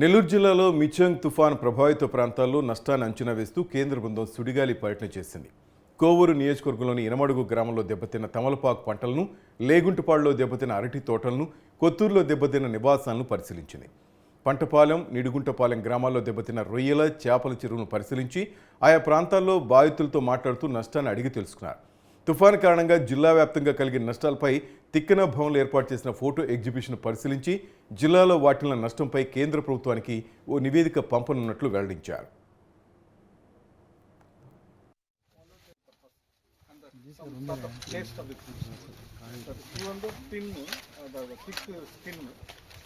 నెల్లూరు జిల్లాలో మిచంగ్ తుఫాన్ ప్రభావిత ప్రాంతాల్లో నష్టాన్ని అంచనా వేస్తూ కేంద్ర బృందం సుడిగాలి పర్యటన చేసింది. కోవూరు నియోజకవర్గంలోని ఇనమడుగు గ్రామంలో దెబ్బతిన్న తమలపాకు పంటలను లేగుంటపాడులో దెబ్బతిన్న అరటి తోటలను కొత్తూరులో దెబ్బతిన్న నివాసాలను పరిశీలించింది. పంటపాలెం నిడుగుంటపాలెం గ్రామాల్లో దెబ్బతిన్న రొయ్యల చేపల చెరువును పరిశీలించి ఆయా ప్రాంతాల్లో బాధితులతో మాట్లాడుతూ నష్టాన్ని అడిగి తెలుసుకున్నారు. తుఫాన్ కారణంగా జిల్లా వ్యాప్తంగా కలిగిన నష్టాలపై తిక్కన భవన్లో ఏర్పాటు చేసిన ఫోటో ఎగ్జిబిషన్ పరిశీలించి జిల్లాలో వాటిల్ల నష్టంపై కేంద్ర ప్రభుత్వానికి ఓ నివేదిక పంపనున్నట్లు వెల్లడించారు.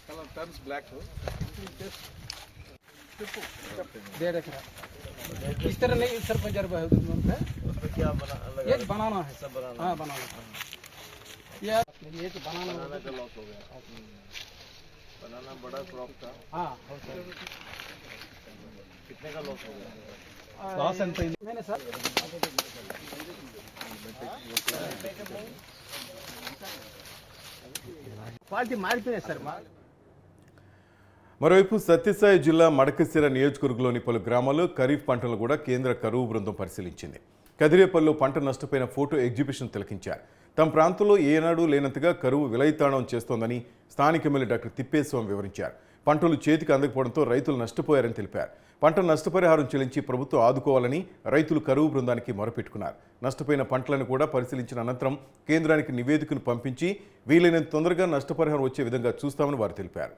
కలర్ టర్న్స్ బ్లాక్ दे रखे इस तरह नहीं सर पंजरबा है है? क्या बना ये बनाना है। सब बनाना। हाँ बनाना ये ये तो बनाना बनाना का लॉस हो गया। बनाना बड़ा क्रॉप था। हाँ। हो सर कितने का लॉस हो गया? लॉस एंड मैंने सर हाँ। पार्टी मार्च में सर? मार्च మరోవైపు సత్యసాయి జిల్లా మడకశిర నియోజకవర్గంలోని పలు గ్రామాల్లో ఖరీఫ్ పంటలను కూడా కేంద్ర కరువు బృందం పరిశీలించింది. కదిరేపల్లిలో పంట నష్టపోయిన ఫోటో ఎగ్జిబిషన్ తిలకించారు. తమ ప్రాంతంలో ఏనాడు లేనంతగా కరువు విలయతాండం చేస్తోందని స్థానిక ఎమ్మెల్యే డాక్టర్ తిప్పేస్వామి వివరించారు. పంటలు చేతికి అందకపోవడంతో రైతులు నష్టపోయారని తెలిపారు. పంట నష్టపరిహారం చెల్లించి ప్రభుత్వం ఆదుకోవాలని రైతులు కరువు బృందానికి మొరపెట్టుకున్నారు. నష్టపోయిన పంటలను కూడా పరిశీలించిన అనంతరం కేంద్రానికి నివేదికను పంపించి వీలైనంత తొందరగా నష్టపరిహారం వచ్చే విధంగా చూస్తామని వారు తెలిపారు.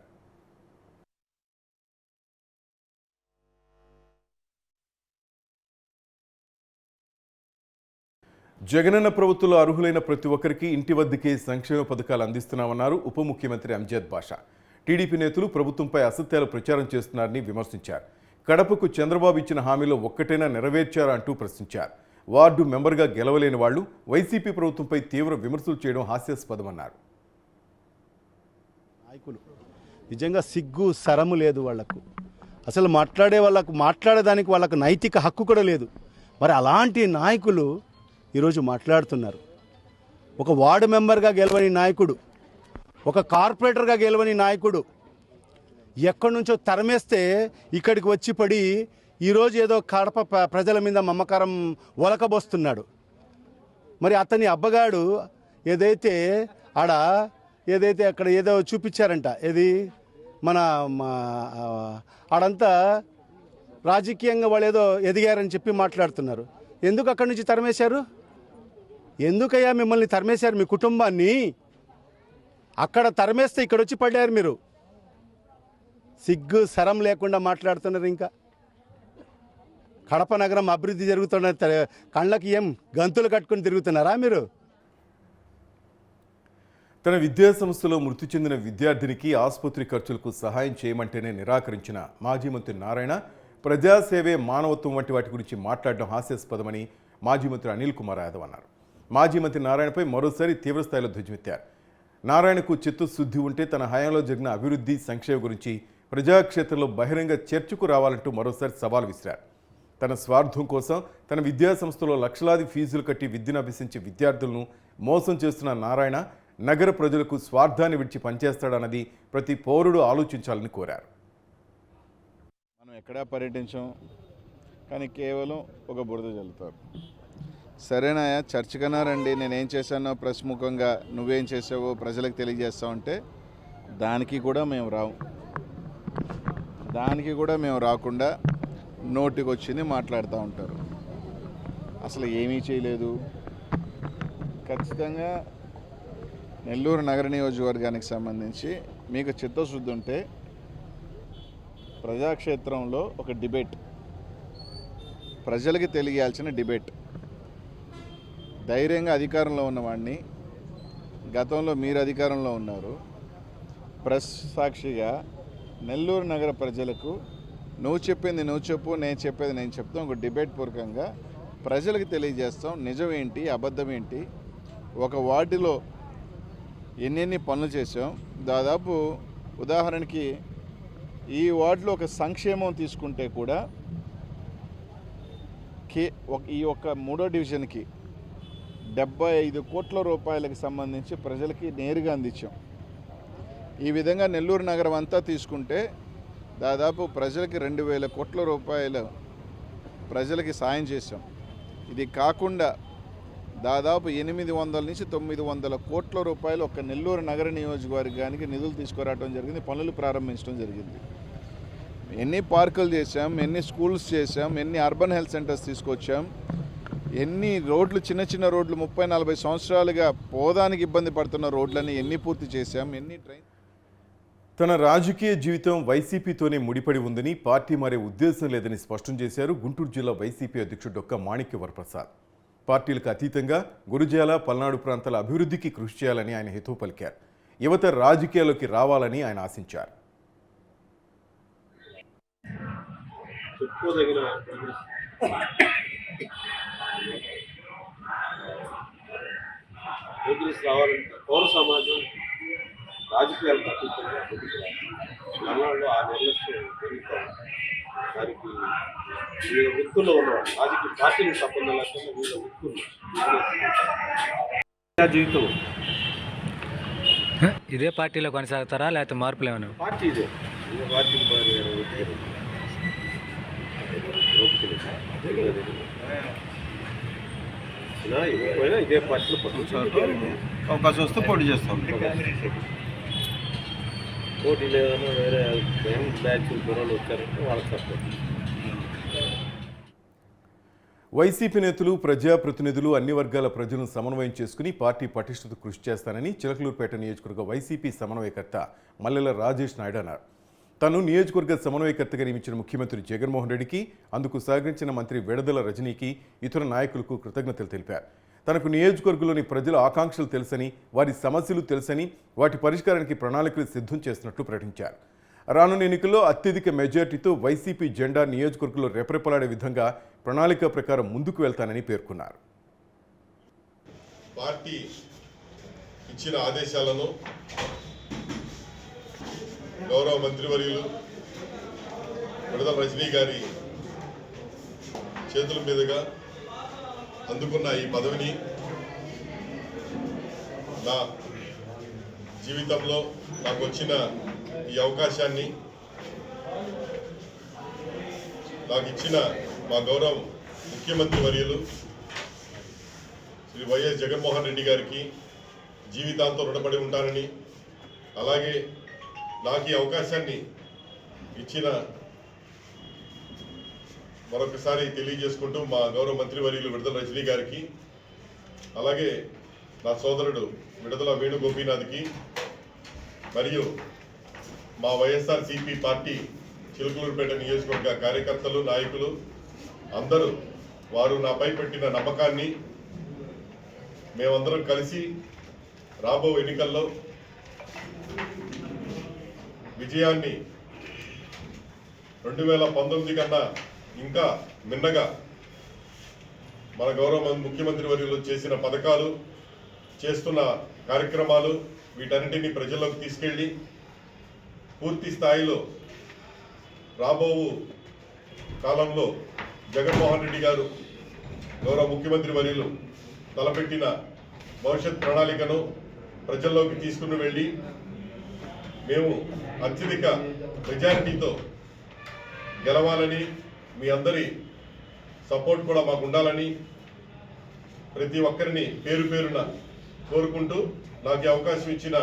జగనన్న ప్రభుత్వంలో అర్హులైన ప్రతి ఒక్కరికి ఇంటి వద్దకే సంక్షేమ పథకాలు అందిస్తున్నామన్నారు ఉప ముఖ్యమంత్రి అంజద్ బాషా. టీడీపీ నేతలు ప్రభుత్వంపై అసత్యాలు ప్రచారం చేస్తున్నారని విమర్శించారు. కడపకు చంద్రబాబు ఇచ్చిన హామీలో ఒక్కటైనా నెరవేర్చారా అంటూ ప్రశ్నించారు. వార్డు మెంబర్గా గెలవలేని వాళ్ళు వైసీపీ ప్రభుత్వంపై తీవ్ర విమర్శలు చేయడం హాస్యాస్పదమన్నారు. నాయకులు నిజంగా సిగ్గు సరము లేదు వాళ్ళకు. అసలు మాట్లాడే వాళ్ళకు మాట్లాడేదానికి వాళ్ళకు నైతిక హక్కు కూడా లేదు. మరి అలాంటి నాయకులు ఈరోజు మాట్లాడుతున్నారు. ఒక వార్డు మెంబర్గా గెలవని నాయకుడు ఒక కార్పొరేటర్గా గెలవని నాయకుడు ఎక్కడి నుంచో తరమేస్తే ఇక్కడికి వచ్చి పడి ఈరోజు ఏదో కడప ప్రజల మీద మమకారం ఒలకబోస్తున్నాడు మరి అతని అబ్బగాడు ఏదైతే ఆడ ఏదైతే అక్కడ ఏదో చూపించారంట ఏది మన మా, ఆడంతా రాజకీయంగా వాళ్ళు ఏదో ఎదిగారని చెప్పి మాట్లాడుతున్నారు. ఎందుకు అక్కడి నుంచి తరమేశారు? ఎందుకయ్యా మిమ్మల్ని తరిమేశారు మీ కుటుంబాన్ని? అక్కడ తరిమేస్తే ఇక్కడ వచ్చి పడ్డారు మీరు. సిగ్గు సరం లేకుండా మాట్లాడుతున్నారు ఇంకా. కడప నగరం అభివృద్ధి జరుగుతున్న కళ్ళకి ఏం గంతులు కట్టుకుని తిరుగుతున్నారా మీరు? తన విద్యా సంస్థలో మృతి చెందిన విద్యార్థినికి ఆసుపత్రి ఖర్చులకు సహాయం చేయమంటేనే నిరాకరించిన మాజీ మంత్రి నారాయణ ప్రజాసేవే మానవత్వం వంటి వాటి గురించి మాట్లాడడం హాస్యాస్పదమని మాజీ మంత్రి అనిల్ కుమార్ యాదవ్ అన్నారు. మాజీ మంత్రి నారాయణపై మరోసారి తీవ్రస్థాయిలో ధ్వజమెత్తారు. నారాయణకు చిత్తశుద్ధి ఉంటే తన హయాంలో జరిగిన అభివృద్ధి సంక్షేమ గురించి ప్రజాక్షేత్రంలో బహిరంగ చర్చకు రావాలంటూ మరోసారి సవాల్ విసిరారు. తన స్వార్థం కోసం తన విద్యా సంస్థలో లక్షలాది ఫీజులు కట్టి విద్యను అభ్యసించే విద్యార్థులను మోసం చేస్తున్న నారాయణ నగర ప్రజలకు స్వార్థాన్ని విడిచి పనిచేస్తాడన్నది ప్రతి పౌరుడు ఆలోచించాలని కోరారు. మనం ఎక్కడా పర్యటించాం కానీ కేవలం ఒక బురద చల్లుతారు సరేనాయా చర్చకన్నా రండి. నేనేం చేశానో ప్రెస్ ముఖంగా నువ్వేం చేసావో ప్రజలకు తెలియజేస్తావు అంటే దానికి కూడా మేము రాము దానికి కూడా మేము రాకుండా నోటికి వచ్చింది మాట్లాడుతూ ఉంటారు. అసలు ఏమీ చేయలేదు. ఖచ్చితంగా నెల్లూరు నగర నియోజకవర్గానికి సంబంధించి మీకు చిత్తశుద్ధి ఉంటే ప్రజాక్షేత్రంలో ఒక డిబేట్ ప్రజలకి తెలియాల్సిన డిబేట్. ధైర్యంగా అధికారంలో ఉన్నవాడిని గతంలో మీరు అధికారంలో ఉన్నారు. ప్రెస్ సాక్షిగా నెల్లూరు నగర ప్రజలకు నువ్వు చెప్పింది నువ్వు చెప్పు నేను చెప్పేది నేను చెప్తాం ఒక డిబేట్ పూర్వకంగా ప్రజలకు తెలియజేస్తాం. నిజం ఏంటి? అబద్ధం ఏంటి? ఒక వార్డులో ఎన్నెన్ని పనులు చేసాం దాదాపు ఉదాహరణకి ఈ వార్డులో ఒక సంక్షేమం తీసుకుంటే కూడా కే ఒక ఈ ఒక్క మూడో డివిజన్కి డెబ్బై ఐదు కోట్ల రూపాయలకు సంబంధించి ప్రజలకి నేరుగా అందించాం. ఈ విధంగా నెల్లూరు నగరం అంతా తీసుకుంటే దాదాపు ప్రజలకి రెండు వేల కోట్ల రూపాయలు ప్రజలకి సాయం చేశాం. ఇది కాకుండా దాదాపు ఎనిమిది వందల నుంచి తొమ్మిది వందల కోట్ల రూపాయలు ఒక నెల్లూరు నగర నియోజకవర్గానికి నిధులు తీసుకురావడం జరిగింది పనులు ప్రారంభించడం జరిగింది. ఎన్ని పార్కులు చేశాం ఎన్ని స్కూల్స్ చేశాం ఎన్ని అర్బన్ హెల్త్ సెంటర్స్ తీసుకొచ్చాం ఎన్ని రోడ్లు చిన్న చిన్న రోడ్లు ముప్పై నలభై సంవత్సరాలుగా పోదానికి ఇబ్బంది పడుతున్న రోడ్లని ఎన్ని పూర్తి చేశాం? ఎన్ని ట్రైన్ తన రాజకీయ జీవితం వైసీపీతోనే ముడిపడి ఉందని పార్టీ మారే ఉద్దేశం లేదని స్పష్టం చేశారు గుంటూరు జిల్లా వైసీపీ అధ్యక్షుడు డొక్క మాణిక్య వరప్రసాద్. పార్టీలకు అతీతంగా గురుజాల పల్నాడు ప్రాంతాల అభివృద్ధికి కృషి చేయాలని ఆయన హితవు పలికారు. యువత రాజకీయాల్లోకి రావాలని ఆయన ఆశించారు. చెప్పుకోదగిన ప్రోగ్రెస్ రావాలంటే పౌర సమాజం ముందుకు రావాలి. మన్నాళ్ళు ఆ నిర్లక్ష్యం పెరుగుతాం దానికి వివిధ వృత్తుల్లో ఉన్నవాడు రాజకీయ పార్టీకి సంబంధం లేకుండా వివిధ వృత్తులు జీవితం. ఇదే పార్టీలో కొనసాగుతారా? లేకపోతే మార్పులు ఏమైనా? పార్టీ ఇదే. ఇదే పార్టీకి మారి ఇవ్వకపోయినా ఇదే పార్టీలో అవకాశం వస్తే పోటీ చేస్తాం. పోటీ లేదన్నా వేరే బ్యాచ్ వచ్చారంటే వాళ్ళకి సపోర్ట్. వైసీపీ నేతలు ప్రజాప్రతినిధులు అన్ని వర్గాల ప్రజలను సమన్వయం చేసుకుని పార్టీ పటిష్టత కృషి చేస్తానని చిలకలూరుపేట నియోజకవర్గ వైసీపీ సమన్వయకర్త మల్లెల రాజేష్ నాయుడు అన్నారు. తను నియోజకవర్గ సమన్వయకర్తగా నియమించిన ముఖ్యమంత్రి జగన్మోహన్ రెడ్డికి అందుకు సహకరించిన మంత్రి వెడదల రజనీకి ఇతర నాయకులకు కృతజ్ఞతలు తెలిపారు. తనకు నియోజకవర్గంలోని ప్రజల ఆకాంక్షలు తెలుసని వారి సమస్యలు తెలుసని వాటి పరిష్కారానికి ప్రణాళికలు సిద్ధం చేస్తున్నట్టు ప్రకటించారు. రానున్న ఎన్నికల్లో అత్యధిక మెజార్టీతో వైసీపీ జెండా నియోజకవర్గంలో రెపరెపలాడే విధంగా ప్రణాళిక ప్రకారం ముందుకు వెళ్తానని పేర్కొన్నారు. పార్టీ ఇచ్చిన ఆదేశాలను గౌరవ మంత్రివర్యులు విడదల రజనీ గారి చేతుల మీదుగా అందుకున్న ఈ పదవిని నా జీవితంలో నాకు వచ్చిన ఈ అవకాశాన్ని నాకు ఇచ్చిన మా గౌరవ ముఖ్యమంత్రి వర్యులు శ్రీ వైఎస్ జగన్మోహన్ రెడ్డి గారికి జీవితాంతం రుణపడి ఉంటానని అలాగే నాకు ఈ అవకాశాన్ని ఇచ్చిన మరొకసారి తెలియజేసుకుంటూ మా గౌరవ మంత్రివర్యులు విడుదల రజనీ గారికి అలాగే నా సోదరుడు విడుదల వేణుగోపీనాథ్కి మరియు మా వైఎస్ఆర్ సిపి పార్టీ చిలుకలూరుపేట నియోజకవర్గ కార్యకర్తలు నాయకులు అందరూ వారు నాపై పెట్టిన నమ్మకాన్ని మేమందరం కలిసి రాబో ఎన్నికల్లో విజయాన్ని రెండు వేల పంతొమ్మిది కన్నా ఇంకా మిన్నగా మన గౌరవ ముఖ్యమంత్రి వర్యులు చేసిన పథకాలు చేస్తున్న కార్యక్రమాలు వీటన్నిటిని ప్రజల్లోకి తీసుకెళ్ళి పూర్తి స్థాయిలో రాబో కాలంలో జగన్మోహన్ రెడ్డి గారు గౌరవ ముఖ్యమంత్రి వర్యులు తలపెట్టిన భవిష్యత్ ప్రణాళికను ప్రజల్లోకి తీసుకుని వెళ్ళి మేము అత్యధిక మెజారిటీతో గెలవాలని మీ అందరి సపోర్ట్ కూడా మాకు ఉండాలని ప్రతి ఒక్కరిని పేరు పేరున కోరుకుంటూ నాకు అవకాశం ఇచ్చిన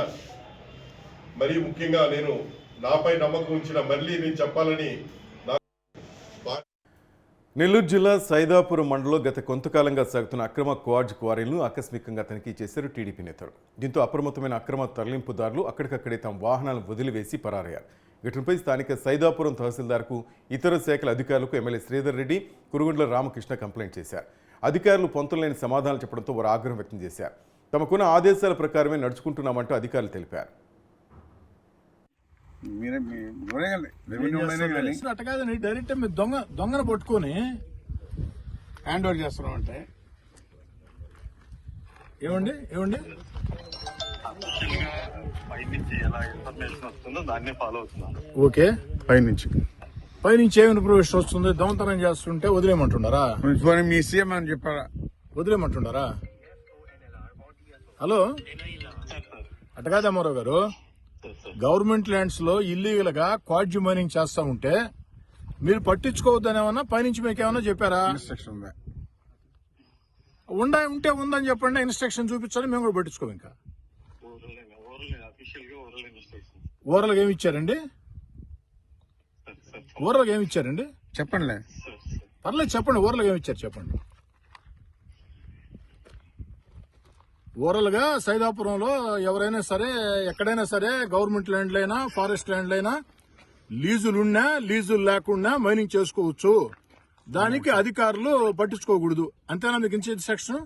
మరీ ముఖ్యంగా నేను నాపై నమ్మకం ఉంచిన మళ్ళీ నేను చెప్పాలని నెల్లూరు జిల్లా సైదాపురం మండలం గత కొంతకాలంగా సాగుతున్న అక్రమ క్వార్జ్ క్వారీలను ఆకస్మికంగా తనిఖీ చేశారు టీడీపీ నేతలు. దీంతో అప్రమత్తమైన అక్రమ తరలింపుదారులు అక్కడికక్కడే తమ వాహనాలను వదిలివేసి పరారయ్యారు. ఘటనపై స్థానిక సైదాపురం తహసీల్దార్కు ఇతర శాఖల అధికారులకు ఎమ్మెల్యే శ్రీధర్ రెడ్డి కురుగుండ్ల రామకృష్ణ కంప్లైంట్ చేశారు. అధికారులు పొంతలేని సమాధానాలు చెప్పడంతో వారు ఆగ్రహం వ్యక్తం చేశారు. తమకున్న ఆదేశాల ప్రకారమే నడుచుకుంటున్నామంటూ అధికారులు తెలిపారు. మీరే అట్ట కాదండి డైరెక్ట్ మీరు దొంగ దొంగను పట్టుకొని హ్యాండ్ ఓవర్ చేస్తున్నాం అంటే. ఏమండి ఏమండి? ఓకే. పైనుంచి. పైనుంచి ఏమి ఇన్ఫర్మేషన్ వస్తుంది? దొంగతనం చేస్తుంటే వదిలేయమంటున్నారా? మీ సీఎం అని చెప్పారా? వదిలేయమంటున్నారా? హలో? అమ్మారావు గారు. గవర్నమెంట్ ల్యాండ్స్లో ఇల్లీగల్గా క్వాడ్జి మైనింగ్ చేస్తా ఉంటే మీరు పట్టించుకోవద్దని ఏమన్నా పైనుంచి మీకు ఏమన్నా చెప్పారా? ఇన్స్ట్రక్షన్ ఉందా? ఉండా ఉంటే ఉందని చెప్పండి ఇన్స్ట్రక్షన్ చూపించాలి మేము కూడా పట్టించుకోం ఇంకా. ఓరల్గా ఏమి ఇచ్చారండి? ఓరల్గా ఏమి ఇచ్చారండి? చెప్పండిలే. పర్లేదు చెప్పండి ఓరల్గా ఏమి ఇచ్చారు చెప్పండి. ఓరల్గా సైదాపురంలో ఎవరైనా సరే ఎక్కడైనా సరే గవర్నమెంట్ ల్యాండ్లైనా ఫారెస్ట్ ల్యాండ్లైనా లీజులున్నా లీజులు లేకుండా మైనింగ్ చేసుకోవచ్చు. దానికి అధికారులు పట్టించుకోకూడదు. అంతేనా మీకు ఇచ్చేది సెక్షన్?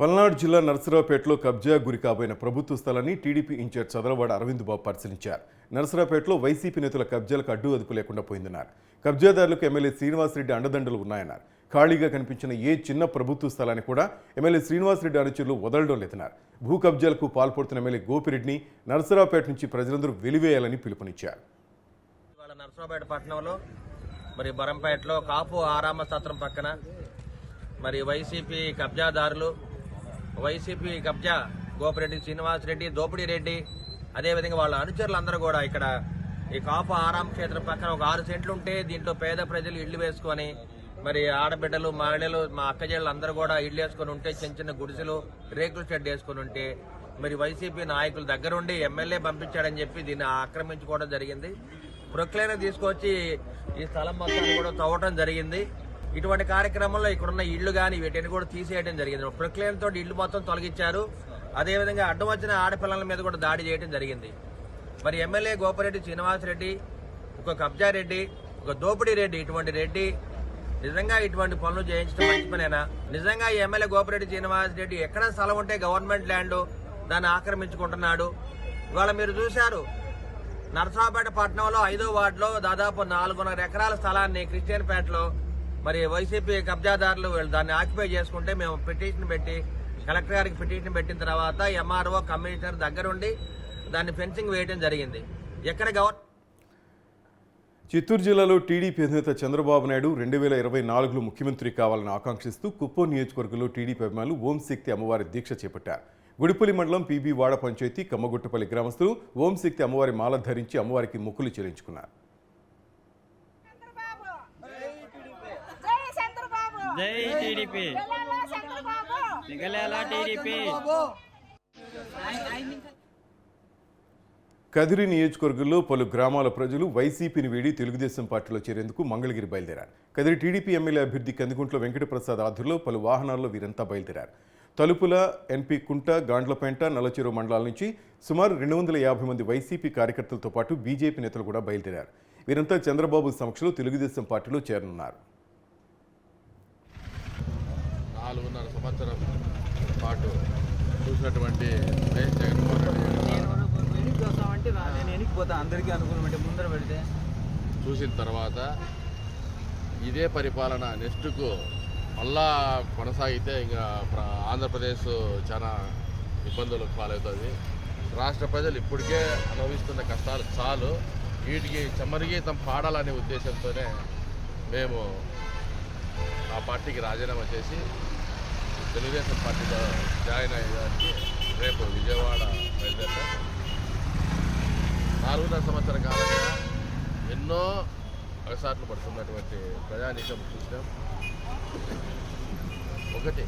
పల్నాడు జిల్లా నర్సరావుపేటలో కబ్జా గురి కాబోయిన ప్రభుత్వ స్థలాన్ని TDP in charge Chadalavada Aravind Babu పరిశీలించారు. నర్సరావుపేటలో వైసీపీ నేతల కబ్జాలకు అడ్డు అదుపు లేకుండా పోయిందన్నారు. కబ్జాదారులకు ఎమ్మెల్యే శ్రీనివాసరెడ్డి అండదండలు ఉన్నాయన్నారు. ఖాళీగా కనిపించిన ఏ చిన్న ప్రభుత్వ స్థలాన్ని కూడా ఎమ్మెల్యే శ్రీనివాసరెడ్డి అనుచరులు వదలడం లేదన్నారు. భూ కబ్జాలకు పాల్పడుతున్న ఎమ్మెల్యే గోపిరెడ్డిని నరసరావుపేట నుంచి ప్రజలందరూ వెలివేయాలని పిలుపునిచ్చారు. నరసరావుపేట పట్టణంలో మరి బరంపేటలో కాపు ఆరామ సత్రం పక్కన మరి వైసీపీ కబ్జాదారులు వైసీపీ కబ్జా గోపిరెడ్డి శ్రీనివాసరెడ్డి దోపిడీ రెడ్డి అదేవిధంగా వాళ్ళ అనుచరులందరూ కూడా ఇక్కడ ఈ కాపు ఆరామ క్షేత్రం పక్కన ఒక ఆరు సెంట్లు ఉంటే దీంట్లో పేద ప్రజలు ఇళ్ళు వేసుకొని మరి ఆడబిడ్డలు మహిళలు మా అక్కజేళ్ళు అందరూ కూడా ఇళ్ళు వేసుకొని ఉంటే చిన్న చిన్న గుడిసెలు రేకుల షెడ్ వేసుకొని ఉంటే మరి వైసీపీ నాయకుల దగ్గరుండి ఎమ్మెల్యే పంపించాడని చెప్పి దీన్ని ఆక్రమించుకోవడం జరిగింది. ప్రొక్లైన తీసుకొచ్చి ఈ స్థలం మొత్తాన్ని కూడా తవ్వటం జరిగింది. ఇటువంటి కార్యక్రమంలో ఇక్కడున్న ఇళ్ళు కానీ వీటిని కూడా తీసేయడం జరిగింది. ప్రొక్లైన్ తోటి ఇళ్ళు మొత్తం తొలగించారు. అదేవిధంగా అడ్డం వచ్చిన ఆడపిల్లల మీద కూడా దాడి చేయడం జరిగింది. మరి ఎమ్మెల్యే గోపారెడ్డి శ్రీనివాసరెడ్డి ఒక కబ్జా రెడ్డి ఒక దోపిడీ రెడ్డి ఇటువంటి రెడ్డి నిజంగా ఇటువంటి పనులు చేయించడం మంచి పనేనా? నిజంగా ఎమ్మెల్యే గోపిరెడ్డి శ్రీనివాస్ రెడ్డి ఎక్కడ స్థలం ఉంటే గవర్నమెంట్ ల్యాండ్ దాన్ని ఆక్రమించుకుంటున్నాడు. ఇవాళ మీరు చూశారు నరసరావుపేట పట్టణంలో ఐదో వార్డులో దాదాపు నాలుగున్నర ఎకరాల స్థలాన్ని క్రిస్టియన్పేటలో మరి వైసీపీ కబ్జాదారులు వీళ్ళు దాన్ని ఆక్యుపై చేసుకుంటే మేము పిటిషన్ పెట్టి కలెక్టర్ గారికి పిటిషన్ పెట్టిన తర్వాత ఎంఆర్ఓ కమిషనర్ దగ్గరుండి దాన్ని ఫెన్సింగ్ వేయడం జరిగింది. ఎక్కడ గవర్నమెంట్ చిత్తూరు జిల్లాలో టీడీపీ అధినేత చంద్రబాబు నాయుడు రెండు వేల ఇరవై నాలుగులో ముఖ్యమంత్రి కావాలని ఆకాంక్షిస్తూ కుప్పం నియోజకవర్గంలో టీడీపీ అభిమానులు ఓం శక్తి అమ్మవారి దీక్ష చేపట్టారు. గుడిపల్లి మండలం పీబీ వాడ పంచాయతీ కమ్మగుట్టపల్లి గ్రామస్తులు ఓం శక్తి అమ్మవారి మాల ధరించి అమ్మవారికి మొక్కులు చెల్లించుకున్నారు. జై చంద్రబాబు జై టీడీపీ పిల్లల చంద్రబాబు నిగలేలా టీడీపీ కదిరి నియోజకవర్గంలో పలు గ్రామాల ప్రజలు వైసీపీని వీడి తెలుగుదేశం పార్టీలో చేరేందుకు మంగళగిరి బయలుదేరారు. కదిరి టీడీపీ ఎమ్మెల్యే అభ్యర్థి కందికుంట్ల వెంకటప్రసాద్ ఆధ్వర్యంలో పలు వాహనాల్లో వీరంతా బయలుదేరారు. తలుపుల ఎన్పీ కుంట గాండ్లపేంట నల్లచెరువు మండలాల నుంచి సుమారు రెండు వందల యాభై మంది వైసీపీ కార్యకర్తలతో పాటు బీజేపీ నేతలు కూడా బయలుదేరారు. వీరంతా చంద్రబాబు సమక్షంలో తెలుగుదేశం పార్టీలో చేరనున్నారు. నాలుగున్నర సంవత్సరం పాటు చూసినటువంటి వైఎస్ జగన్మోహన్ రెడ్డి నేను అందరికీ అనుకూలం అంటే ముందర పెడితే. చూసిన తర్వాత ఇదే పరిపాలన నెక్స్ట్కు మళ్ళా కొనసాగితే ఇంకా ఆంధ్రప్రదేశ్ చాలా ఇబ్బందులకు పాలవుతుంది. రాష్ట్ర ప్రజలు ఇప్పటికే అనుభవిస్తున్న కష్టాలు చాలు. వీటికి చమరగీతం పాడాలనే ఉద్దేశంతోనే మేము ఆ పార్టీకి రాజీనామా చేసి తెలుగుదేశం పార్టీలో జాయిన్ అయ్యేదానికి రేపు విజయవాడ బయలుదేరుతాం. నాలుగున్నర సంవత్సర కాలంగా ఎన్నో అవసరాలు పడుతున్నటువంటి ప్రజానీకం చూసినాం. ఒకటి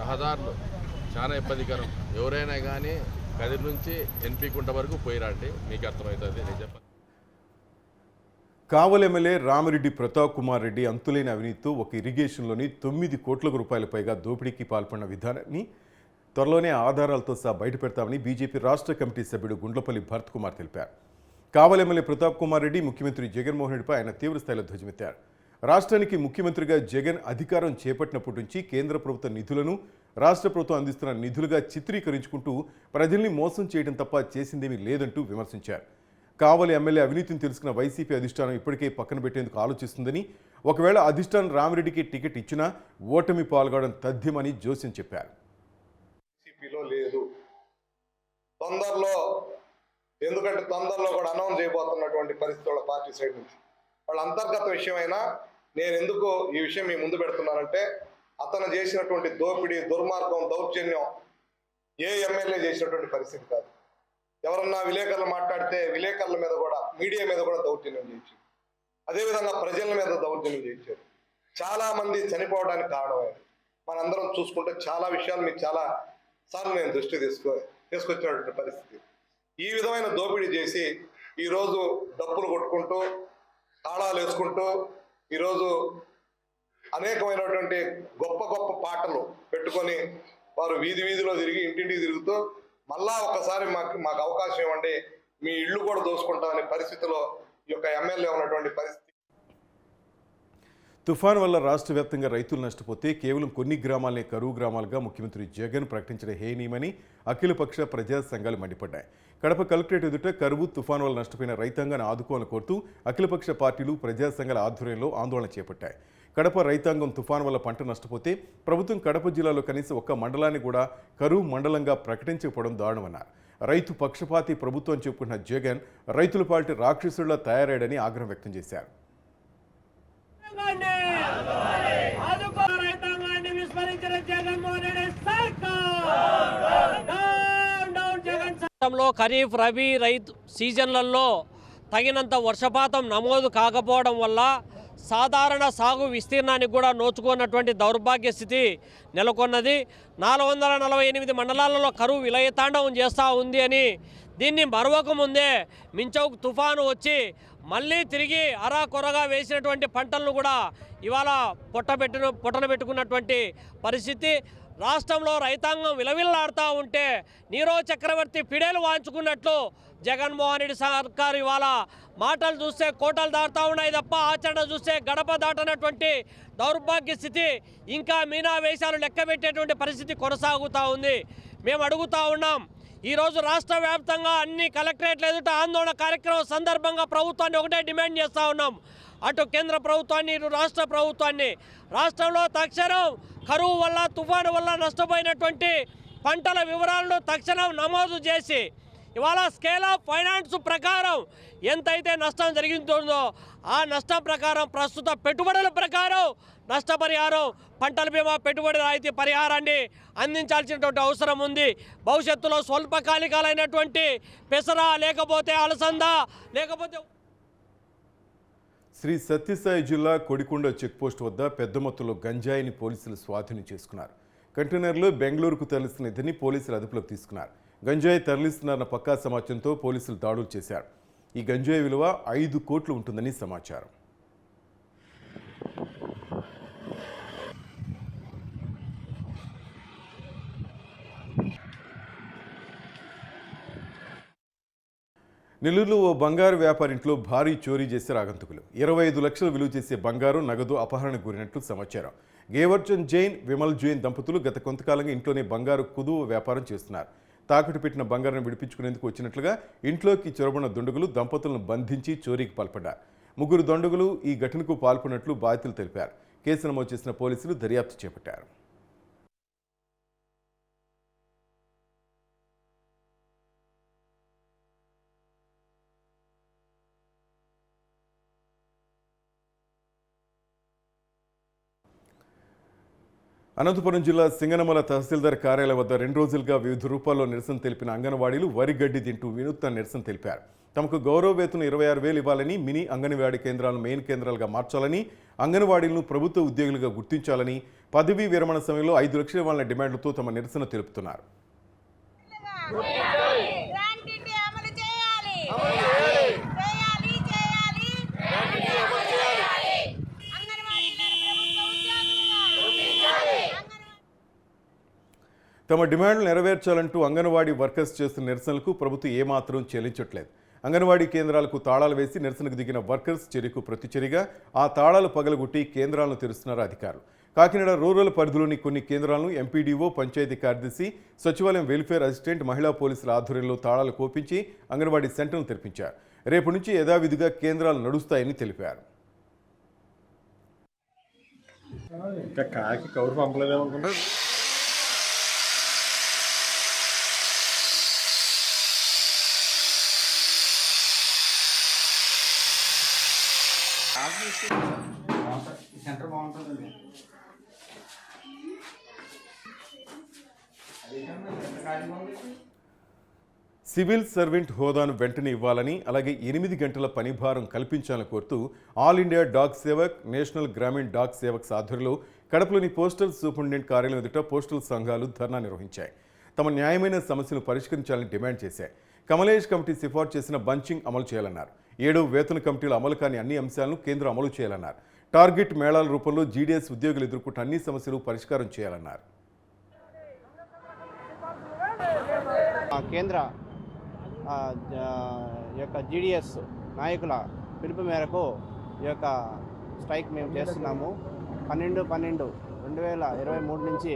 రహదారులు చాలా ఇబ్బందికరం. ఎవరైనా కానీ కదిరి నుంచి ఎన్పీ కుంట వరకు పోయిరండి మీకు అర్థమవుతుంది నేను చెప్పాను కావలి ఎమ్మెల్యే రామిరెడ్డి ప్రతాప్ కుమార్ రెడ్డి అంతులేని అవినీతితో ఒక ఇరిగేషన్లోని తొమ్మిది కోట్ల రూపాయల పైగా దోపిడీకి పాల్పడిన విధానాన్ని త్వరలోనే ఆధారాలతో సహా బయటపెడతామని బీజేపీ రాష్ట్ర కమిటీ సభ్యుడు గుండ్లపల్లి భరత్ కుమార్ తెలిపారు. కావలి ఎమ్మెల్యే ప్రతాప్ కుమార్ రెడ్డి ముఖ్యమంత్రి జగన్మోహన్ రెడ్డిపై ఆయన తీవ్రస్థాయిలో ధ్వజమెత్తారు. రాష్ట్రానికి ముఖ్యమంత్రిగా జగన్ అధికారం చేపట్టినప్పటి నుంచి కేంద్ర ప్రభుత్వ నిధులను రాష్ట్ర ప్రభుత్వం అందిస్తున్న నిధులుగా చిత్రీకరించుకుంటూ ప్రజల్ని మోసం చేయడం తప్ప చేసిందేమీ లేదంటూ విమర్శించారు. కావలి ఎమ్మెల్యే అవినీతిని తెలుసుకున్న వైసీపీ అధిష్టానం ఇప్పటికే పక్కన పెట్టేందుకు ఆలోచిస్తుందని ఒకవేళ అధిష్టానం రామిరెడ్డికి టికెట్ ఇచ్చినా ఓటమి పాల్గొనడం తథ్యమని జోస్యం చెప్పారు. టీడీపీలో లేదు. తొందరలో ఎందుకంటే తొందరలో కూడా అనౌన్స్ చేయబోతున్నటువంటి పరిస్థితి వాళ్ళ పార్టీ సైడ్ నుంచి. వాళ్ళ అంతర్గత విషయమైనా నేను ఎందుకు ఈ విషయం మీ ముందు పెడుతున్నానంటే అతను చేసినటువంటి దోపిడీ దుర్మార్గం దౌర్జన్యం ఏ ఎమ్మెల్యే చేసినటువంటి పరిస్థితి కాదు. ఎవరన్నా విలేకరులు మాట్లాడితే విలేకరుల మీద కూడా మీడియా మీద కూడా దౌర్జన్యం చేయించారు. అదేవిధంగా ప్రజల మీద దౌర్జన్యం చేయించారు. చాలా మంది చనిపోవడానికి కారణమైంది. మనందరం చూసుకుంటే చాలా విషయాలు మీకు చాలా సార్ నేను దృష్టి తీసుకో తీసుకొచ్చినటువంటి పరిస్థితి. ఈ విధమైన దోపిడీ చేసి ఈరోజు డప్పులు కొట్టుకుంటూ తాళాలు వేసుకుంటూ ఈరోజు అనేకమైనటువంటి గొప్ప గొప్ప పాటలు పెట్టుకొని వారు వీధి వీధిలో తిరిగి ఇంటింటికి తిరుగుతూ మళ్ళా ఒకసారి మాకు మాకు అవకాశం ఇవ్వండి మీ ఇల్లు కూడా దోసుకుంటామనే పరిస్థితిలో ఈ యొక్క ఎమ్మెల్యే ఉన్నటువంటి పరిస్థితి తుఫాన్ వల్ల రాష్ట్ర వ్యాప్తంగా రైతులు నష్టపోతే కేవలం కొన్ని గ్రామాలనే కరువు గ్రామాలుగా ముఖ్యమంత్రి జగన్ ప్రకటించడం హేనీయమని అఖిలపక్ష ప్రజా సంఘాలు మండిపడ్డాయి. కడప కలెక్టరేట్ ఎదుట కరువు తుఫాన్ వల్ల నష్టపోయిన రైతాంగాన్ని ఆదుకోవాలని కోరుతూ అఖిలపక్ష పార్టీలు ప్రజా సంఘాల ఆధ్వర్యంలో ఆందోళన చేపట్టాయి. కడప రైతాంగం తుఫాన్ వల్ల పంట నష్టపోతే ప్రభుత్వం కడప జిల్లాలో కనీసం ఒక్క మండలాన్ని కూడా కరువు మండలంగా ప్రకటించకపోవడం దారుణమన్నారు. రైతు పక్షపాతి ప్రభుత్వం చెప్పుకున్న జగన్ రైతుల పార్టీ రాక్షసుల్లా తయారయ్యాడని ఆగ్రహం వ్యక్తం చేశారు. రైతాంగాన్ని విస్మరించిన జగన్మోహన్ రెడ్డి ఖరీఫ్ రబీ రైతు సీజన్లలో తగినంత వర్షపాతం నమోదు కాకపోవడం వల్ల సాధారణ సాగు విస్తీర్ణానికి కూడా నోచుకున్నటువంటి దౌర్భాగ్య స్థితి నెలకొన్నది. నాలుగు వందల నలభై ఎనిమిది మండలాలలో కరువు విలయతాండవం చేస్తూ ఉంది అని దీన్ని మరవక ముందే మించౌక్ తుఫాను వచ్చి మళ్ళీ తిరిగి అరాకొరగా వేసినటువంటి పంటలను కూడా ఇవాళ పొట్టబెట్టిన పొట్టన పెట్టుకున్నటువంటి పరిస్థితి. రాష్ట్రంలో రైతాంగం విలవిల్లాడుతూ ఉంటే నీరో చక్రవర్తి పిడేలు వాంచుకున్నట్లు జగన్మోహన్ రెడ్డి సర్కారు ఇవాళ మాటలు చూస్తే కోటలు దాటుతూ ఉన్నాయి తప్ప ఆచరణ చూస్తే గడప దాటనటువంటి దౌర్భాగ్య స్థితి ఇంకా మీనా వేషాలు లెక్కపెట్టేటువంటి పరిస్థితి కొనసాగుతూ ఉంది. మేము అడుగుతా ఉన్నాం ఈరోజు రాష్ట్ర వ్యాప్తంగా అన్ని కలెక్టరేట్ల ఎదుట ఆందోళన కార్యక్రమం సందర్భంగా ప్రభుత్వాన్ని ఒకటే డిమాండ్ చేస్తూ ఉన్నాం. అటు కేంద్ర ప్రభుత్వాన్ని ఇటు రాష్ట్ర ప్రభుత్వాన్ని. రాష్ట్రంలో తక్షణం కరువు వల్ల తుఫాను వల్ల నష్టపోయినటువంటి పంటల వివరాలను తక్షణం నమోదు చేసి ఇవాళ స్కేల్ ఆఫ్ ఫైనాన్స్ ప్రకారం ఎంతైతే నష్టం జరిగిందో ఆ నష్టం ప్రకారం ప్రస్తుత పెట్టుబడుల ప్రకారం నష్టపరిహారం పంటల బీమా పెట్టుబడి రాయితీ పరిహారాన్ని అందించాల్సినటువంటి అవసరం ఉంది. భవిష్యత్తులో స్వల్పకాలికాలైనటువంటి పెసరా లేకపోతే అలసంద లేకపోతే శ్రీ సత్యసాయి జిల్లా కొడికొండ చెక్పోస్ట్ వద్ద పెద్ద మొత్తంలో గంజాయిని పోలీసులు స్వాధీనం చేసుకున్నారు. కంటైనర్లో బెంగళూరుకు తరలిస్తున్న ఇద్దరిని పోలీసులు అదుపులోకి తీసుకున్నారు. గంజాయి తరలిస్తున్నారన్న పక్కా సమాచారంతో పోలీసులు దాడులు చేశారు. ఈ గంజాయి విలువ ఐదు కోట్లు ఉంటుందని సమాచారం. నెల్లూరులో ఓ బంగారు వ్యాపారింట్లో భారీ చోరీ చేశారు ఆగంతుకులు ఇరవై ఐదు లక్షలు విలువ చేసే బంగారు నగదు అపహరణకు గురినట్లు సమాచారం. గేవర్చన్ జైన్ విమల్ జైన్ దంపతులు గత కొంతకాలంగా ఇంట్లోనే బంగారు కుదువ వ్యాపారం చేస్తున్నారు. తాకట్టు పెట్టిన బంగారం విడిపించుకునేందుకు వచ్చినట్లుగా ఇంట్లోకి చొరబడిన దుండగులు దంపతులను బంధించి చోరీకి పాల్పడ్డారు. ముగ్గురు దుండగులు ఈ ఘటనకు పాల్పడినట్లు బాధితులు తెలిపారు. కేసు నమోదు చేసిన పోలీసులు దర్యాప్తు చేపట్టారు. అనంతపురం జిల్లా సింగనమల తహసీల్దార్ కార్యాలయం వద్ద రెండు రోజులుగా వివిధ రూపాల్లో నిరసన తెలిపిన అంగన్వాడీలు వరి గడ్డి తింటూ వినూత్న నిరసన తెలిపారు. తమకు గౌరవ వేతనం ఇరవై ఆరు వేలు ఇవ్వాలని మినీ అంగన్వాడీ కేంద్రాలను మెయిన్ కేంద్రాలుగా మార్చాలని అంగన్వాడీలను ప్రభుత్వ ఉద్యోగులుగా గుర్తించాలని పదవీ విరమణ సమయంలో ఐదు లక్షల వాళ్ళ డిమాండ్లతో తమ నిరసన తెలుపుతున్నారు గ్రాంట్ ఇండియా అమలు చేయాలి చేయాలి చేయాలి అంగన్వాడీ ప్రభుత్వ ఉద్యోగులుగా. తమ డిమాండ్లు నెరవేర్చాలంటూ అంగన్వాడీ వర్కర్స్ చేస్తున్న నిరసనలకు ప్రభుత్వం ఏమాత్రం చెల్లించట్లేదు. అంగన్వాడీ కేంద్రాలకు తాళాలు వేసి నిరసనకు దిగిన వర్కర్స్ చర్యకు ప్రతిచర్యగా ఆ తాళాలు పగలగొట్టి కేంద్రాలను తెరుస్తున్నారు అధికారులు. కాకినాడ రూరల్ పరిధిలోని కొన్ని కేంద్రాలను ఎంపీడీఓ పంచాయతీ కార్యదర్శి సచివాలయం వెల్ఫేర్ అసిస్టెంట్ మహిళా పోలీసుల ఆధ్వర్యంలో తాళాలు కోపించి అంగన్వాడీ సెంటర్ను తెరిపించారు. రేపు నుంచి యథావిధిగా కేంద్రాలు నడుస్తాయని తెలిపారు. కాకి కౌరు పంపలేదేమనుకుంటారు సెంటర్ బాగుంటుందండి సివిల్ సర్వెంట్ హోదాను వెంటనే ఇవ్వాలని అలాగే ఎనిమిది గంటల పని భారం కల్పించాలని కోరుతూ all India Dak Sevak national Gramin Dak Sevak ఆధ్వర్యంలో కడపలోని పోస్టల్ సూపరింటెండెంట్ కార్యాలయం ఎదుట పోస్టల్ సంఘాలు ధర్నా నిర్వహించాయి. తమ న్యాయమైన సమస్యను పరిష్కరించాలని డిమాండ్ చేశాయి. కమలేష్ కమిటీ సిఫార్సు చేసిన బంచింగ్ అమలు చేయాలన్నారు. ఏడు వేతన కమిటీలు అమలు కాని అన్ని అంశాలను కేంద్రం అమలు చేయాలన్నారు. టార్గెట్ మేళాల రూపంలో జీడీఎస్ ఉద్యోగులు ఎదుర్కొంటున్న అన్ని సమస్యలు పరిష్కారం చేయాలన్నారు. కేంద్ర ఈ యొక్క జీడిఎస్ నాయకుల పిలుపు మేరకు ఈ యొక్క స్ట్రైక్ మేము చేస్తున్నాము. పన్నెండు పన్నెండు రెండు వేల ఇరవై మూడు నుంచి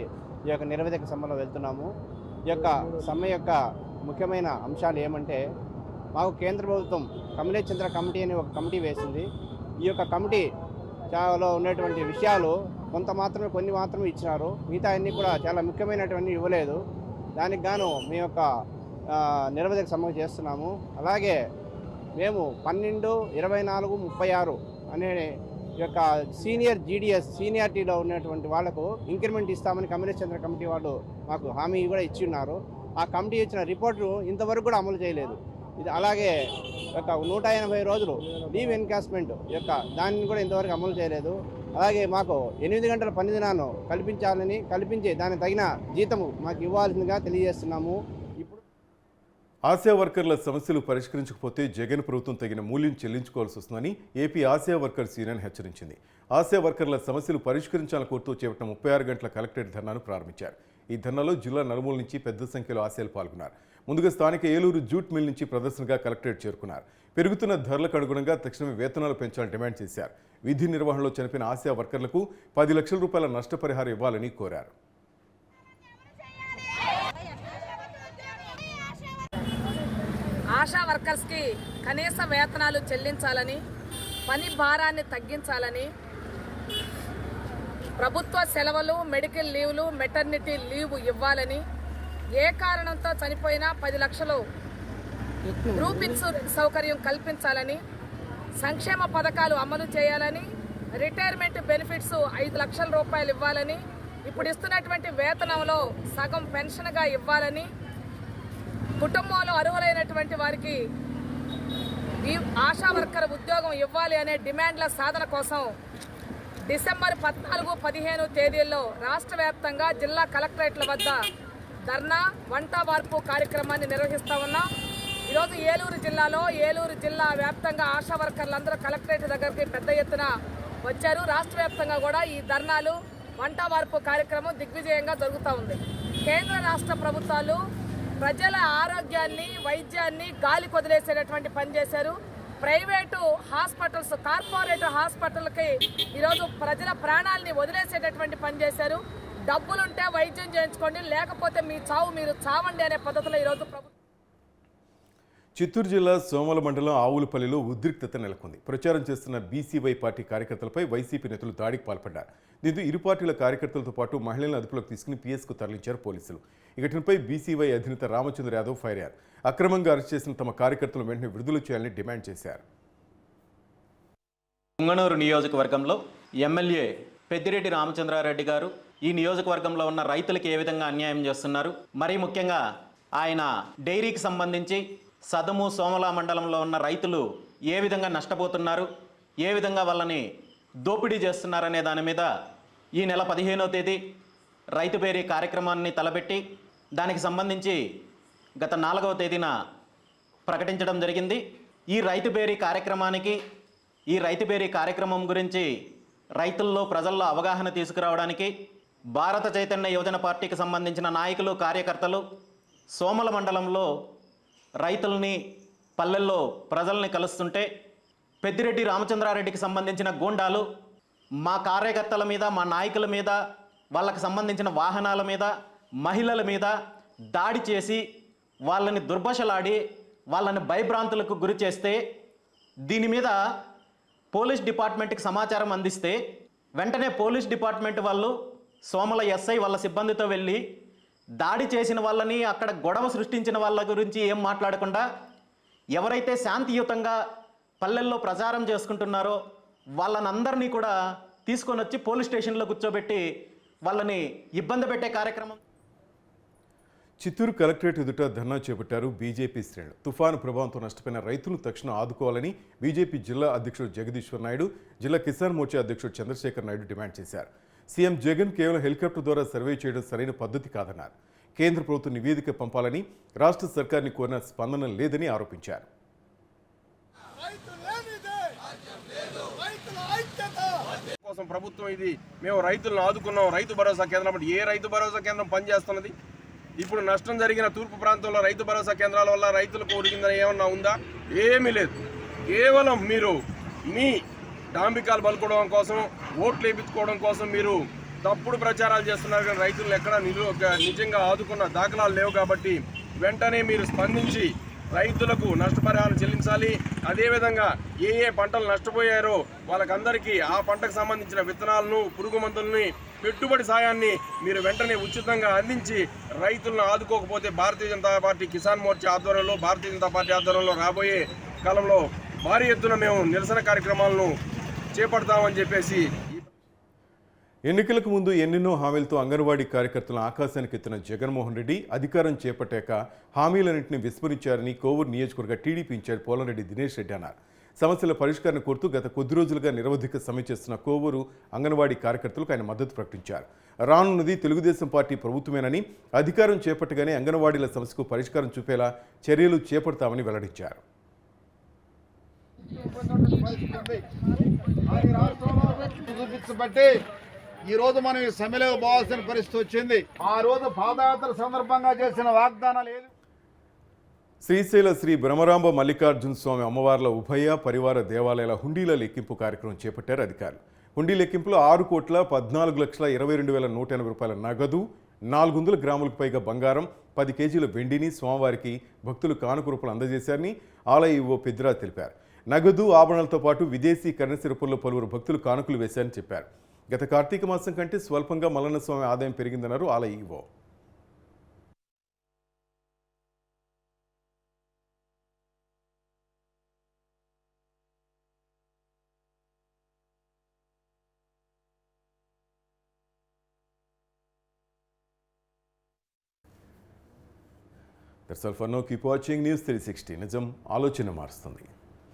ఈ యొక్క నిరవధిక సమ్మెలో వెళ్తున్నాము. ఈ యొక్క సమ్మె యొక్క ముఖ్యమైన అంశాలు ఏమంటే మాకు కేంద్ర ప్రభుత్వం కమలే చంద్ర కమిటీ అని ఒక కమిటీ వేసింది. ఈ యొక్క కమిటీ చాలా ఉన్నటువంటి విషయాలు కొంత మాత్రమే కొన్ని మాత్రమే ఇచ్చినారు. మిగతా అన్నీ కూడా చాలా ముఖ్యమైనటువంటి ఇవ్వలేదు. దానికి గాను మీ యొక్క ఆ, నిరవధిక సమ్మె చేస్తున్నాము. అలాగే మేము పన్నెండు ఇరవై నాలుగు ముప్పై ఆరు అనే ఈ యొక్క సీనియర్ జీడిఎస్ సీనియారిటీలో ఉన్నటువంటి వాళ్ళకు ఇంక్రిమెంట్ ఇస్తామని కమ్యూనిస్ట్ చంద్ర కమిటీ వాళ్ళు మాకు హామీ కూడా ఇచ్చి ఉన్నారు ఆ కమిటీ ఇచ్చిన రిపోర్టు ఇంతవరకు కూడా అమలు చేయలేదు. ఇది అలాగే యొక్క నూట ఎనభై రోజులు లీవ్ ఎన్కాస్మెంట్ యొక్క దానిని కూడా ఇంతవరకు అమలు చేయలేదు. అలాగే మాకు ఎనిమిది గంటల పని దినాను కల్పించాలని కల్పించి దానికి తగిన జీతము మాకు ఇవ్వాల్సిందిగా తెలియజేస్తున్నాము. ఇప్పుడు ఆశా వర్కర్ల సమస్యలు పరిష్కరించకపోతే జగన్ ప్రభుత్వం తగిన మూల్యం చెల్లించుకోవాల్సి వస్తుందని ఏపీ ఆశా వర్కర్స్ యూనియన్ హెచ్చరించింది. ఆశా వర్కర్ల సమస్యలు పరిష్కరించాలని కోరుతూ చేపట్టిన ముప్పై ఆరు గంటల కలెక్టరేట్ ధర్నాను ప్రారంభించారు. ఈ ధర్నాలో జిల్లా నలుమూల నుంచి పెద్ద సంఖ్యలో ఆశయాలు పాల్గొన్నారు. ముందుగా స్థానిక ఏలూరు జూట్ మిల్ నుంచి ప్రదర్శనగా కలెక్టరేట్ చేరుకున్నారు. పెరుగుతున్న ధరలకు అనుగుణంగా తక్షణమే వేతనాలు పెంచాలని డిమాండ్ చేశారు. విధి నిర్వహణలో చనిపోయిన ఆశా వర్కర్లకు పది లక్షల రూపాయల నష్టపరిహారం ఇవ్వాలని కోరారు. ఆశా వర్కర్స్కి కనీస వేతనాలు చెల్లించాలని పని భారాన్ని తగ్గించాలని ప్రభుత్వ సెలవులు మెడికల్ లీవ్లు మెటర్నిటీ లీవ్ ఇవ్వాలని ఏ కారణంతో చనిపోయినా పది లక్షలు గ్రూప్ ఇన్సూరెన్స్ సౌకర్యం కల్పించాలని సంక్షేమ పథకాలు అమలు చేయాలని రిటైర్మెంట్ బెనిఫిట్స్ ఐదు లక్షల రూపాయలు ఇవ్వాలని ఇప్పుడు ఇస్తున్నటువంటి వేతనంలో సగం పెన్షన్గా ఇవ్వాలని కుటుంబంలో అర్హులైనటువంటి వారికి ఈ ఆశా వర్కర్ ఉద్యోగం ఇవ్వాలి అనే డిమాండ్ల సాధన కోసం డిసెంబర్ పద్నాలుగు పదిహేను తేదీల్లో రాష్ట్ర వ్యాప్తంగా జిల్లా కలెక్టరేట్ల వద్ద ధర్నా వంట వార్పు కార్యక్రమాన్ని నిర్వహిస్తా ఉన్నాం. ఈరోజు ఏలూరు జిల్లాలో ఏలూరు జిల్లా వ్యాప్తంగా ఆశా వర్కర్లందరూ కలెక్టరేట్ దగ్గరికి పెద్ద ఎత్తున వచ్చారు. రాష్ట్ర వ్యాప్తంగా కూడా ఈ ధర్నాలు వంట వార్పు కార్యక్రమం దిగ్విజయంగా జరుగుతూ ఉంది. కేంద్ర రాష్ట్ర ప్రభుత్వాలు ప్రజల ఆరోగ్యాన్ని వైద్యాన్ని గాలి కొదిలేసేటటువంటి పనిచేశారు ప్రైవేటు హాస్పిటల్స్ కార్పొరేట్ హాస్పిటల్కి ఈరోజు ప్రజల ప్రాణాలని వదిలేసేటటువంటి పనిచేశారు డబ్బులుంటే వైద్యం చేయించుకోండి లేకపోతే మీ చావు మీరు చావండి అనే పద్ధతిలో ఈరోజు ప్రభుత్వం చిత్తూరు జిల్లా సోమల మండలం ఆవులపల్లిలో ఉద్రిక్తత నెలకొంది. ప్రచారం చేస్తున్న బీసీవై పార్టీ కార్యకర్తలపై వైసీపీ నేతలు దాడికి పాల్పడ్డారు. దీంతో ఇరు పార్టీల కార్యకర్తలతో పాటు మహిళలను అదుపులోకి తీసుకుని పీఎస్కు తరలించారు పోలీసులు. ఈ ఘటనపై బీసీవై అధినేత రామచంద్ర యాదవ్ ఫైర్ అయ్యారు. అక్రమంగా అరెస్ట్ చేసిన తమ కార్యకర్తలను వెంటనే విడుదల చేయాలని డిమాండ్ చేశారు. పుంగనూరు నియోజకవర్గంలో ఎమ్మెల్యే పెద్దిరెడ్డి రామచంద్రారెడ్డి గారు ఈ నియోజకవర్గంలో ఉన్న రైతులకు ఏ విధంగా అన్యాయం చేస్తున్నారు? మరీ ముఖ్యంగా ఆయన డైరీకి సంబంధించి సదము సోమల మండలంలో ఉన్న రైతులు ఏ విధంగా నష్టపోతున్నారు? ఏ విధంగా వాళ్ళని దోపిడీ చేస్తున్నారనే దాని మీద ఈ నెల పదిహేనో తేదీ రైతు పేరీ కార్యక్రమాన్ని తలపెట్టి దానికి సంబంధించి గత నాలుగవ తేదీన ప్రకటించడం జరిగింది. ఈ రైతు బేరీ కార్యక్రమానికి ఈ రైతు బేరీ కార్యక్రమం గురించి రైతుల్లో ప్రజల్లో అవగాహన తీసుకురావడానికి భారత చైతన్య యువజన పార్టీకి సంబంధించిన నాయకులు కార్యకర్తలు సోమల మండలంలో రైతుల్ని పల్లెల్లో ప్రజల్ని కలుస్తుంటే పెద్దిరెడ్డి రామచంద్రారెడ్డికి సంబంధించిన గూండాలు మా కార్యకర్తల మీద మా నాయకుల మీద వాళ్ళకి సంబంధించిన వాహనాల మీద మహిళల మీద దాడి చేసి వాళ్ళని దుర్భషలాడి వాళ్ళని భయభ్రాంతులకు గురి చేస్తే దీని మీద పోలీస్ డిపార్ట్మెంట్కి సమాచారం అందిస్తే వెంటనే పోలీస్ డిపార్ట్మెంట్ వాళ్ళు సోమల ఎస్ఐ వాళ్ళ సిబ్బందితో వెళ్ళి దాడి చేసిన వాళ్ళని అక్కడ గొడవ సృష్టించిన వాళ్ళ గురించి ఏం మాట్లాడకుండా ఎవరైతే శాంతియుతంగా పల్లెల్లో ప్రచారం చేసుకుంటున్నారో వాళ్ళనందరినీ కూడా తీసుకొని వచ్చి పోలీస్ స్టేషన్లో కూర్చోబెట్టి వాళ్ళని ఇబ్బంది పెట్టే కార్యక్రమం. చిత్తూరు కలెక్టరేట్ ఎదుట ధర్నా చేపట్టారు బీజేపీ శ్రేణులు. తుఫాను ప్రభావంతో నష్టపోయిన రైతులను తక్షణం ఆదుకోవాలని బీజేపీ జిల్లా అధ్యక్షుడు జగదీశ్వర్ నాయుడు జిల్లా కిసాన్ మోర్చా అధ్యక్షుడు చంద్రశేఖర్ నాయుడు డిమాండ్ చేశారు. సీఎం జగన్ కేవలం హెలికాప్టర్ ద్వారా సర్వే చేయడం సరైన పద్ధతి కాదన్నారు. కేంద్ర ప్రభుత్వం నివేదిక పంపాలని రాష్ట్ర సర్కార్ని కోరిన స్పందన లేదని ఆరోపించారు. కోసం ప్రభుత్వం ఇది. మేము రైతులను ఆదుకున్నాం. రైతు భరోసా కేంద్రం అంటే ఏ రైతు భరోసా కేంద్రం పనిచేస్తున్నది? ఇప్పుడు నష్టం జరిగిన తూర్పు ప్రాంతంలో రైతు భరోసా కేంద్రాల వల్ల రైతులకు ఒరిగిందని ఏమన్నా ఉందా? ఏమీ లేదు. కేవలం మీరు మీ డాంబికాలు పలుకోవడం కోసం ఓట్లు వేయించుకోవడం కోసం మీరు తప్పుడు ప్రచారాలు చేస్తున్నారు కానీ రైతులను ఎక్కడ నిలు నిజంగా ఆదుకున్న దాఖలాలు లేవు కాబట్టి వెంటనే మీరు స్పందించి రైతులకు నష్టపరిహారం చెల్లించాలి. అదేవిధంగా ఏ ఏ పంటలు నష్టపోయారో వాళ్ళకందరికీ ఆ పంటకు సంబంధించిన విత్తనాలను పురుగు మందులని పెట్టుబడి సాయాన్ని మీరు వెంటనే ఉచితంగా అందించి రైతులను ఆదుకోకపోతే భారతీయ జనతా పార్టీ కిసాన్ మోర్చా ఆధ్వర్యంలో భారతీయ జనతా పార్టీ ఆధ్వర్యంలో రాబోయే కాలంలో భారీ ఎత్తున మేము నిరసన కార్యక్రమాలను చేపడతామని చెప్పేసి ఎన్నికలకు ముందు ఎన్నెన్నో హామీలతో అంగన్వాడీ కార్యకర్తలను ఆకాశానికి ఎత్తిన జగన్మోహన్ రెడ్డి అధికారం చేపట్టాక హామీలన్నింటినీ విస్మరించారని కోవూరు నియోజకవర్గ టీడీపీ ఇన్ఛార్జ్ పోలంరెడ్డి దినేష్ రెడ్డి అన్నారు. సమస్యల పరిష్కారం కోరుతూ గత కొద్ది రోజులుగా నిరవధిక సమ్మె చేస్తున్న కోవూరు అంగన్వాడీ కార్యకర్తలకు ఆయన మద్దతు ప్రకటించారు. రానున్నది తెలుగుదేశం పార్టీ ప్రభుత్వమేనని అధికారం చేపట్టగానే అంగన్వాడీల సమస్యకు పరిష్కారం చూపేలా చర్యలు చేపడతామని వెల్లడించారు. చూపించబట్టి ఈ రోజు మనం ఈ సమ్మెలో పోవాల్సిన పరిస్థితి వచ్చింది. ఆ రోజు పాదయాత్ర సందర్భంగా చేసిన వాగ్దానాలు ఏది శ్రీశైల శ్రీ బ్రహ్మరాంబ మల్లికార్జున స్వామి అమ్మవార్ల ఉభయ పరివార దేవాలయాల హుండీల లెక్కింపు కార్యక్రమం చేపట్టారు అధికారులు. హుండీ లెక్కింపులో ఆరు కోట్ల పద్నాలుగు లక్షల ఇరవై రెండు వేల నూట ఎనభై రూపాయల నగదు నాలుగు వందల గ్రాములకు పైగా బంగారం పది కేజీల వెండిని స్వామివారికి భక్తులు కానుక రూపంలో అందజేశారని ఆలయ ఓ పెద్దిరా తెలిపారు. నగదు ఆభరణాలతో పాటు విదేశీ కరెన్సీ రూపంలో పలువురు భక్తులు కానుకలు వేశారని చెప్పారు. గత కార్తీక మాసం కంటే స్వల్పంగా మల్లన్న స్వామి ఆదాయం పెరిగిందన్నారు ఆలయ EO. That's all for now keep watching news three sixty. నిజం ఆలోచన మారుస్తుంది.